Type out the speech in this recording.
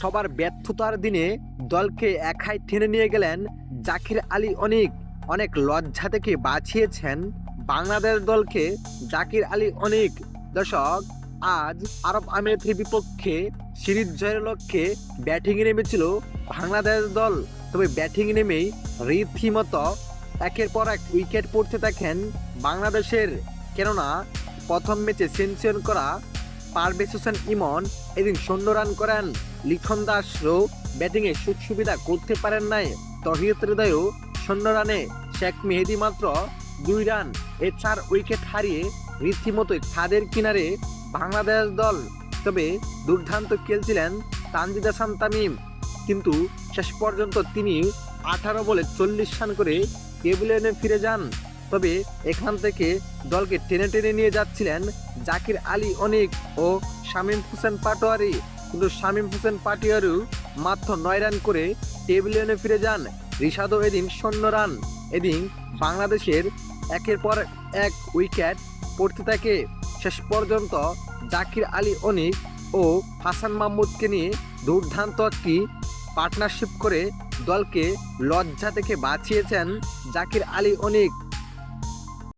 সবার ব্যর্থতার দিনে দলকে একাই টেনে নিয়ে গেলেন জাকির আলী অনেক। অনেক লজ্জা থেকে বাঁচিয়েছেন বাংলাদেশ দলকে জাকির আলী অনেক। দর্শক, আজ আরব আমিরাতের বিপক্ষে সিরিজ জয়ের লক্ষ্যে ব্যাটিংয়ে নেমেছিল বাংলাদেশ দল। তবে ব্যাটিং নেমেই রীতিমতো একের পর এক উইকেট পড়তে থাকেন বাংলাদেশের। কেননা, প্রথম ম্যাচে সেঞ্চুরি করা পারভেজ হোসেন ইমন, এদিন শূন্য রান করেন। লিখন দাস দাসও ব্যাটিংয়ে সুখ সুবিধা করতে পারেন নাই। তহিদ হৃদয়ও শূন্য রানে শেখ মেহেদি মাত্র দুই রান। এ চার উইকেট হারিয়ে রীতিমতোই ছাদের কিনারে বাংলাদেশ দল। তবে দুর্দান্ত খেলছিলেন তানজিদ হাসান তামিম। কিন্তু শেষ পর্যন্ত তিনি আঠারো বলে চল্লিশ রান করে টেবিলে ফিরে যান। তবে এখান থেকে দলকে টেনে টেনে নিয়ে যাচ্ছিলেন জাকির আলী অনিক ও শামীম হোসেন পাটোয়ারি। কিন্তু শামীম হোসেন পাটোয়ারিও মাত্র নয় রান করে টেবিলে এনে ফিরে যান রিশাদও এদিন শূন্য রান। এদিন বাংলাদেশের একের পর এক উইকেট পড়তে থাকে। শেষ পর্যন্ত জাকির আলী অনিক ও হাসান মাহমুদকে নিয়ে দুর্দান্ত একটি পার্টনারশিপ করে দলকে লজ্জা থেকে বাঁচিয়েছেন জাকির আলী অনিক।